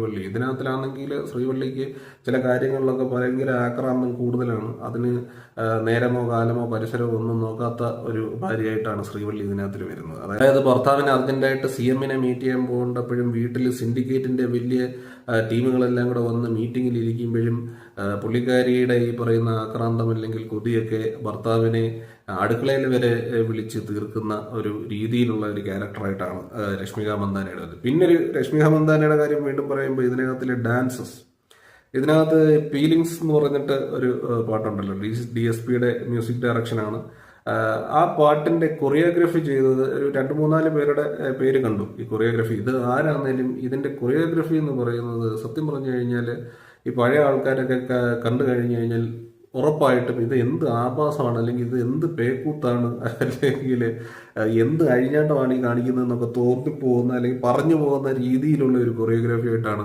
ശ്രീവള്ളി. ഇതിനകത്തിലാണെങ്കിൽ ശ്രീവള്ളിക്ക് ചില കാര്യങ്ങളിലൊക്കെ ഭയങ്കര ആക്രാന്തം കൂടുതലാണ്. അതിന് നേരമോ കാലമോ പരിസരമോ ഒന്നും നോക്കാത്ത ഒരു ഭാര്യയായിട്ടാണ് ശ്രീവള്ളി ഇതിനകത്തിൽ വരുന്നത്. അതായത് ഭർത്താവിന് അർജന്റായിട്ട് സി എമ്മിനെ മീറ്റ് ചെയ്യാൻ പോകേണ്ടപ്പോഴും വീട്ടിൽ സിൻഡിക്കേറ്റിന്റെ വലിയ ടീമുകളെല്ലാം കൂടെ വന്ന് മീറ്റിംഗിൽ ഇരിക്കുമ്പോഴും പുള്ളിക്കാരിയുടെ ഈ പറയുന്ന ആക്രാന്തം അല്ലെങ്കിൽ കൊതിയൊക്കെ ഭർത്താവിനെ അടുക്കളയിൽ വരെ വിളിച്ച് തീർക്കുന്ന ഒരു രീതിയിലുള്ള ഒരു ക്യാരക്ടറായിട്ടാണ് രശ്മിക മന്ദാനയുടെ അത് പിന്നെ രശ്മിക മന്ദാനയുടെ കാര്യം വീണ്ടും പറയുമ്പോൾ ഇതിനകത്തിലെ ഡാൻസസ്. ഇതിനകത്ത് ഫീലിങ്സ് എന്ന് പറഞ്ഞിട്ട് ഒരു പാട്ടുണ്ടല്ലോ. ഡി എസ് പിയുടെ മ്യൂസിക് ഡയറക്ഷനാണ്. ആ, പാട്ടിന്റെ കൊറിയോഗ്രഫി ചെയ്തത് ഒരു രണ്ട് മൂന്നാൽ പേരുടെ പേര് കണ്ടു ഈ കൊറിയോഗ്രഫി. ഇത് ആരാന്നേലും ഇതിന്റെ കൊറിയോഗ്രഫി എന്ന് പറയുന്നത് സത്യം പറഞ്ഞു കഴിഞ്ഞാൽ ഈ പഴയ ആൾക്കാരൊക്കെ കണ്ടു കഴിഞ്ഞു കഴിഞ്ഞാൽ ഉറപ്പായിട്ടും ഇത് എന്ത് ആഭാസമാണ് അല്ലെങ്കിൽ ഇത് എന്ത് പേക്കൂത്താണ് അല്ലെങ്കിൽ എന്ത് അഴിഞ്ഞാട്ടമാണ് ഈ കാണിക്കുന്നതെന്നൊക്കെ തോന്നിപ്പോകുന്ന അല്ലെങ്കിൽ പറഞ്ഞു പോകുന്ന രീതിയിലുള്ള ഒരു കൊറിയോഗ്രാഫി ആയിട്ടാണ്